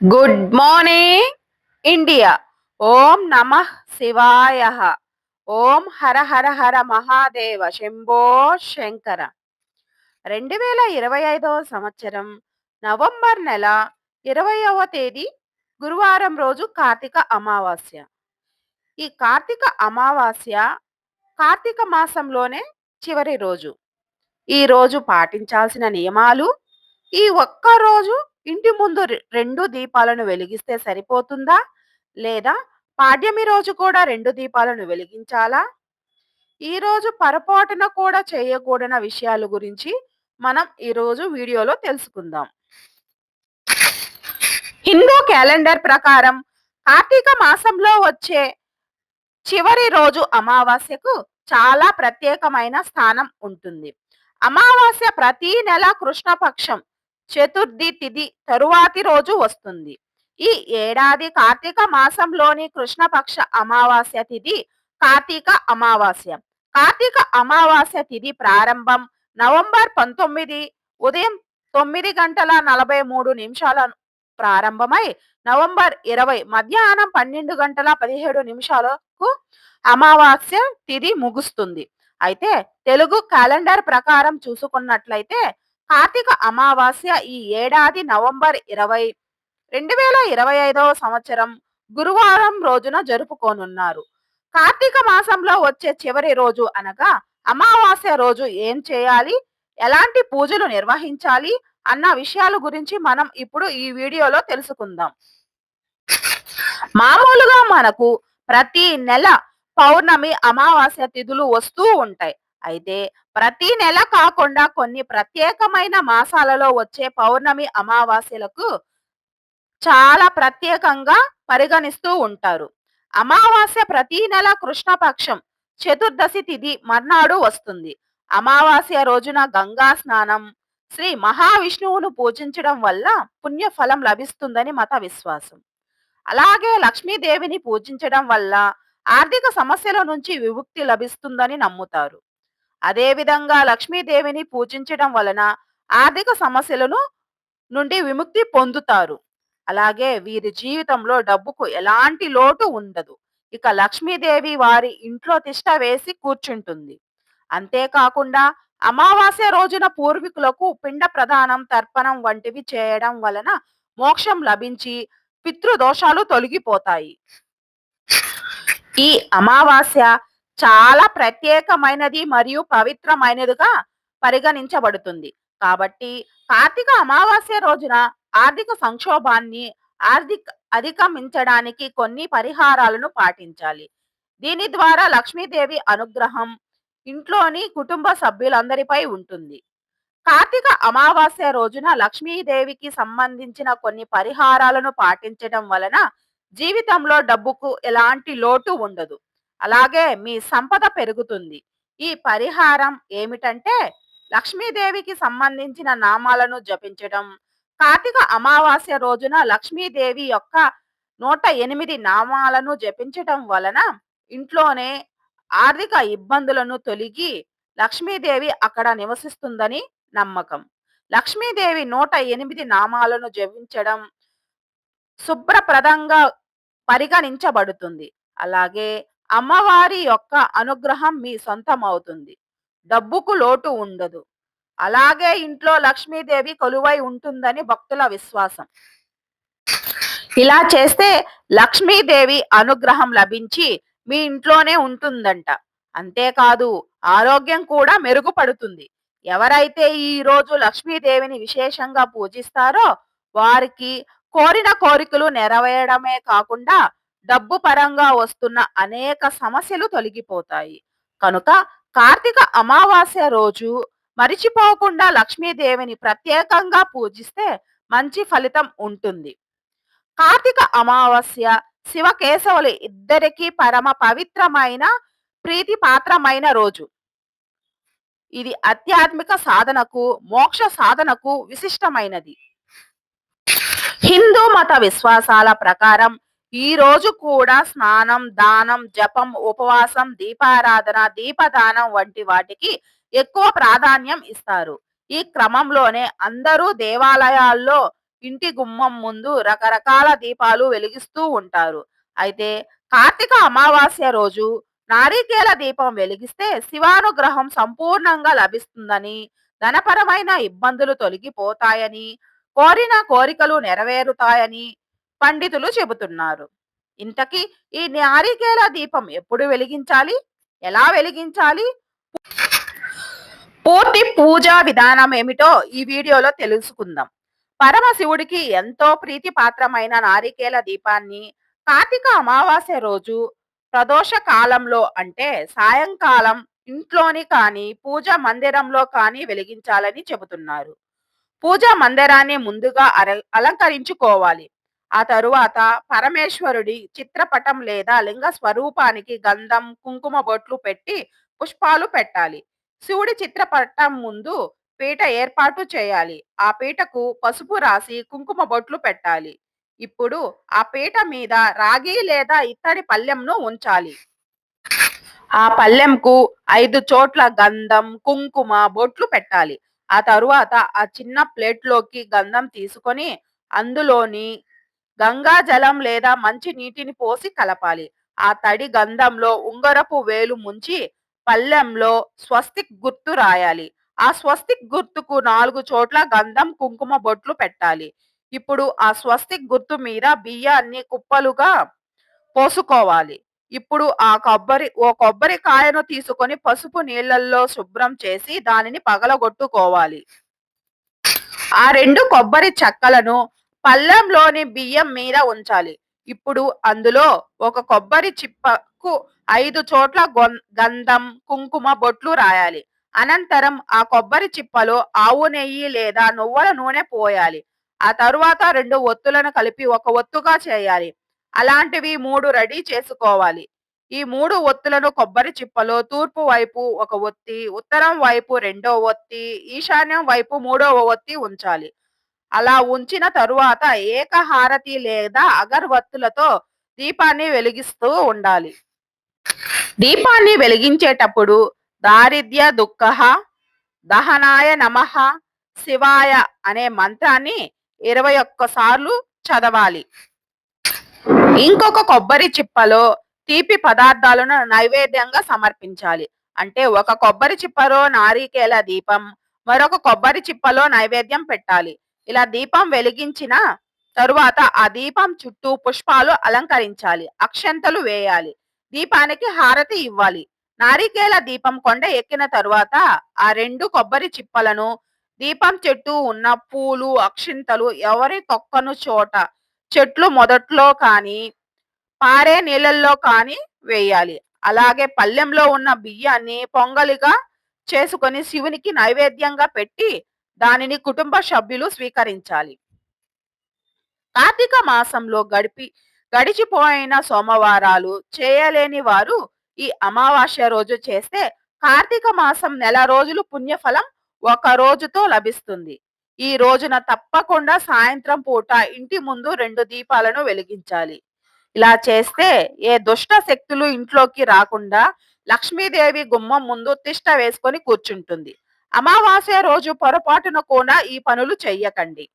Good morning India ఓం నమ శివాయ. ఓం హర హర హర మహాదేవ శంభో శంకర. రెండు వేల ఇరవై ఐదవ సంవత్సరం నవంబర్ నెల ఇరవయవ తేదీ గురువారం రోజు కార్తీక అమావాస్య. ఈ కార్తీక అమావాస్య కార్తీక మాసంలోనే చివరి రోజు. ఈ రోజు పాటించాల్సిన నియమాలు ఈ ఒక్క రోజు ఇంటి ముందు రె- రెండు దీపాలను వెలిగిస్తే సరిపోతుందా? లేదా పాడ్యమి రోజు కూడా రెండు దీపాలను వెలిగించాలా? ఈ రోజు పొరపాటున కూడా చేయకూడన విషయాల గురించి మనం ఈ రోజు వీడియోలో తెలుసుకుందాం. హిందూ క్యాలెండర్ ప్రకారం కార్తీక మాసంలో వచ్చే చివరి రోజు అమావాస్యకు చాలా ప్రత్యేకమైన స్థానం ఉంటుంది. అమావాస్య ప్రతి నెల కృష్ణపక్షం చతుర్థి తిథి తరువాతి రోజు వస్తుంది. ఈ ఏడాది కార్తీక మాసంలోని కృష్ణపక్ష అమావాస్య తిథి కార్తీక అమావాస్య. కార్తీక అమావాస్య తిథి ప్రారంభం నవంబర్ పంతొమ్మిది ఉదయం తొమ్మిది గంటల నలభై మూడు నిమిషాల ప్రారంభమై నవంబర్ ఇరవై మధ్యాహ్నం పన్నెండు గంటల పదిహేడు నిమిషాలకు అమావాస్య తిథి ముగుస్తుంది. అయితే తెలుగు క్యాలెండర్ ప్రకారం చూసుకున్నట్లయితే కార్తీక అమావాస్య ఈ ఏడాది నవంబర్ ఇరవై రెండు వేల ఇరవై ఐదవ సంవత్సరం గురువారం రోజున జరుపుకోనున్నారు. కార్తీక మాసంలో వచ్చే చివరి రోజు అనగా అమావాస్య రోజు ఏం చేయాలి ఎలాంటి పూజలు నిర్వహించాలి అన్న విషయాల గురించి మనం ఇప్పుడు ఈ వీడియోలో తెలుసుకుందాం. మామూలుగా మనకు ప్రతి నెల పౌర్ణమి అమావాస్య తిథులు వస్తూ ఉంటాయి. అయితే ప్రతి నెల కాకుండా కొన్ని ప్రత్యేకమైన మాసాలలో వచ్చే పౌర్ణమి అమావాస్యలకు చాలా ప్రత్యేకంగా పరిగణిస్తూ ఉంటారు. అమావాస్య ప్రతి నెల కృష్ణపక్షం చతుర్దశి తిథి మర్నాడు వస్తుంది. అమావాస్య రోజున గంగా స్నానం శ్రీ మహావిష్ణువును పూజించడం వల్ల పుణ్యఫలం లభిస్తుందని మత విశ్వాసం. అలాగే లక్ష్మీదేవిని పూజించడం వల్ల ఆర్థిక సమస్యల నుంచి విముక్తి లభిస్తుందని నమ్ముతారు. అదేవిధంగా లక్ష్మీదేవిని పూజించడం వలన ఆర్థిక సమస్యలను నుండి విముక్తి పొందుతారు. అలాగే వీరి జీవితంలో డబ్బుకు ఎలాంటి లోటు ఉండదు. ఇక లక్ష్మీదేవి వారి ఇంట్లో తిష్ట వేసి కూర్చుంటుంది. అంతేకాకుండా అమావాస్య రోజున పూర్వీకులకు పిండ ప్రదానం తర్పణం వంటివి చేయడం వలన మోక్షం లభించి పితృదోషాలు తొలగిపోతాయి. ఈ అమావాస్య చాలా ప్రత్యేకమైనది మరియు పవిత్రమైనదిగా పరిగణించబడుతుంది. కాబట్టి కార్తీక అమావాస్య రోజున ఆర్థిక సంక్షోభాన్ని ఆర్థిక అధిగమించడానికి కొన్ని పరిహారాలను పాటించాలి. దీని ద్వారా లక్ష్మీదేవి అనుగ్రహం ఇంట్లోని కుటుంబ సభ్యులందరిపై ఉంటుంది. కార్తీక అమావాస్య రోజున లక్ష్మీదేవికి సంబంధించిన కొన్ని పరిహారాలను పాటించడం వలన జీవితంలో డబ్బుకు ఎలాంటి లోటు ఉండదు. అలాగే మీ సంపద పెరుగుతుంది. ఈ పరిహారం ఏమిటంటే లక్ష్మీదేవికి సంబంధించిన నామాలను జపించడం. కార్తీక అమావాస్య రోజున లక్ష్మీదేవి యొక్క నూట ఎనిమిది నామాలను జపించటం వలన ఇంట్లోనే ఆర్థిక ఇబ్బందులను తొలగి లక్ష్మీదేవి అక్కడ నివసిస్తుందని నమ్మకం. లక్ష్మీదేవి నూట ఎనిమిది నామాలను జపించడం శుభ్రప్రదంగా పరిగణించబడుతుంది. అలాగే అమ్మవారి యొక్క అనుగ్రహం మీ సొంతం అవుతుంది డబ్బుకు లోటు ఉండదు. అలాగే ఇంట్లో లక్ష్మీదేవి కొలువై ఉంటుందని భక్తుల విశ్వాసం. ఇలా చేస్తే లక్ష్మీదేవి అనుగ్రహం లభించి మీ ఇంట్లోనే ఉంటుందంట. అంతేకాదు ఆరోగ్యం కూడా మెరుగుపడుతుంది. ఎవరైతే ఈ రోజు లక్ష్మీదేవిని విశేషంగా పూజిస్తారో వారికి కోరిన కోరికలు నెరవేరడమే కాకుండా డబ్బు పరంగా వస్తున్న అనేక సమస్యలు తొలగిపోతాయి. కనుక కార్తీక అమావాస్య రోజు మరిచిపోకుండా లక్ష్మీదేవిని ప్రత్యేకంగా పూజిస్తే మంచి ఫలితం ఉంటుంది. కార్తీక అమావాస్య శివకేశవులు ఇద్దరికీ పరమ పవిత్రమైన ప్రీతిపాత్రమైన రోజు. ఇది ఆధ్యాత్మిక సాధనకు మోక్ష సాధనకు విశిష్టమైనది. హిందూ మత విశ్వాసాల ప్రకారం ఈ రోజు కూడా స్నానం దానం జపం ఉపవాసం దీపారాధన దీపదానం వంటి వాటికి ఎక్కువ ప్రాధాన్యం ఇస్తారు. ఈ క్రమంలోనే అందరూ దేవాలయాల్లో ఇంటి గుమ్మం ముందు రకరకాల దీపాలు వెలిగిస్తూ ఉంటారు. అయితే కార్తీక అమావాస్య రోజు నారికేల దీపం వెలిగిస్తే శివానుగ్రహం సంపూర్ణంగా లభిస్తుందని ధనపరమైన ఇబ్బందులు తొలగిపోతాయని కోరిన కోరికలు నెరవేరుతాయని పండితులు చెబుతున్నారు. ఇంతకీ ఈ నారికేల దీపం ఎప్పుడు వెలిగించాలి? ఎలా వెలిగించాలి? పూర్తి పూజా విధానం ఏమిటో ఈ వీడియోలో తెలుసుకుందాం. పరమశివుడికి ఎంతో ప్రీతిపాత్రమైన నారికేల దీపాన్ని కార్తీక అమావాస్య రోజు ప్రదోష కాలంలో అంటే సాయంకాలం ఇంట్లోని కానీ పూజ మందిరంలో కానీ వెలిగించాలని చెబుతున్నారు. పూజా మందిరాన్ని ముందుగా అలంకరించుకోవాలి. ఆ తరువాత పరమేశ్వరుడి చిత్రపటం లేదా లింగ స్వరూపానికి గంధం కుంకుమ బొట్లు పెట్టి పుష్పాలు పెట్టాలి. శివుడి చిత్రపటం ముందు పీట ఏర్పాటు చేయాలి. ఆ పీటకు పసుపు రాసి కుంకుమ బొట్లు పెట్టాలి. ఇప్పుడు ఆ పీట మీద రాగి లేదా ఇత్తడి పల్లెంను ఉంచాలి. ఆ పల్లెంకు ఐదు చోట్ల గంధం కుంకుమ బొట్లు పెట్టాలి. ఆ తరువాత ఆ చిన్న ప్లేట్లోకి గంధం తీసుకొని అందులోని గంగా జలం లేదా మంచి నీటిని పోసి కలపాలి. ఆ తడి గంధంలో ఉంగరపు వేలు ముంచి పల్లెంలో స్వస్తిక్ గుర్తు రాయాలి. ఆ స్వస్తిక్ గుర్తుకు నాలుగు చోట్ల గంధం కుంకుమ బొట్లు పెట్టాలి. ఇప్పుడు ఆ స్వస్తిక్ గుర్తు మీద బియ్యాన్ని కుప్పలుగా పోసుకోవాలి. ఇప్పుడు ఆ కొబ్బరి ఓ కొబ్బరికాయను తీసుకొని పసుపు నీళ్ళలో శుభ్రం చేసి దానిని పగలగొట్టుకోవాలి. ఆ రెండు కొబ్బరి చెక్కలను పళ్ళెంలోని బియ్యం మీద ఉంచాలి. ఇప్పుడు అందులో ఒక కొబ్బరి చిప్పకు ఐదు చోట్ల గంధం కుంకుమ బొట్లు రాయాలి. అనంతరం ఆ కొబ్బరి చిప్పలో ఆవు నెయ్యి లేదా నువ్వుల నూనె పోయాలి. ఆ తరువాత రెండు ఒత్తులను కలిపి ఒక ఒత్తుగా చేయాలి. అలాంటివి మూడు రెడీ చేసుకోవాలి. ఈ మూడు ఒత్తులను కొబ్బరి చిప్పలో తూర్పు వైపు ఒక ఒత్తి ఉత్తరం వైపు రెండో ఒత్తి ఈశాన్యం వైపు మూడవ ఒత్తి ఉంచాలి. అలా ఉంచిన తరువాత ఏకహారతి లేదా అగర్వత్తులతో దీపాన్ని వెలిగిస్తూ ఉండాలి. దీపాన్ని వెలిగించేటప్పుడు దారిద్ర్య దుఃఖ దహనాయ నమ శివాయ అనే మంత్రాన్ని ఇరవై ఒక్కసార్లు చదవాలి. ఇంకొక కొబ్బరి చిప్పలో తీపి పదార్థాలను నైవేద్యంగా సమర్పించాలి. అంటే ఒక కొబ్బరి చిప్పలో నారికేల దీపం మరొక కొబ్బరి చిప్పలో నైవేద్యం పెట్టాలి. ఇలా దీపం వెలిగించిన తరువాత ఆ దీపం చుట్టూ పుష్పాలు అలంకరించాలి అక్షంతలు వేయాలి దీపానికి హారతి ఇవ్వాలి. నారికేల దీపం కొండ ఎక్కిన తరువాత ఆ రెండు కొబ్బరి చిప్పలను దీపం చెట్టు ఉన్న పూలు అక్షింతలు ఎవరి తొక్కను చోట చెట్లు మొదట్లో కానీ పారే నీళ్ళల్లో కానీ వేయాలి. అలాగే పల్లెంలో ఉన్న బియ్యాన్ని పొంగలిగా చేసుకొని శివునికి నైవేద్యంగా పెట్టి దానిని కుటుంబ సభ్యులు స్వీకరించాలి. కార్తీక మాసంలో గడిపి గడిచిపోయిన సోమవారాలు చేయలేని వారు ఈ అమావాస్య రోజు చేస్తే కార్తీక మాసం నెల రోజులు పుణ్యఫలం ఒక రోజుతో లభిస్తుంది. ఈ రోజున తప్పకుండా సాయంత్రం పూట ఇంటి ముందు రెండు దీపాలను వెలిగించాలి. ఇలా చేస్తే ఏ దుష్ట శక్తులు ఇంట్లోకి రాకుండా లక్ష్మీదేవి గుమ్మం ముందు తిష్ట వేసుకొని కూర్చుంటుంది. అమావాస్య రోజు పొరపాటున కూడా ఈ పనులు చెయ్యకండి.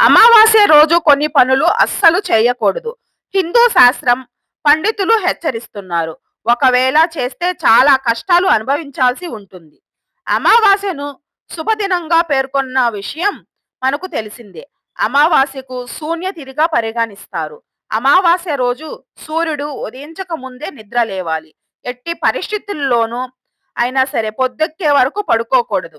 అమావాస్య రోజు కొన్ని పనులు అస్సలు చేయకూడదు. హిందూ శాస్త్రం పండితులు హెచ్చరిస్తున్నారు. ఒకవేళ చేస్తే చాలా కష్టాలు అనుభవించాల్సి ఉంటుంది. అమావాస్యను శుభదినంగా పేర్కొన్న విషయం మనకు తెలిసిందే. అమావాస్యకు శూన్య తిరిగా పరిగణిస్తారు. అమావాస్య రోజు సూర్యుడు ఉదయించక ముందే నిద్ర లేవాలి. ఎట్టి పరిస్థితుల్లోనూ అయినా సరే పొద్దెక్కే వరకు పడుకోకూడదు.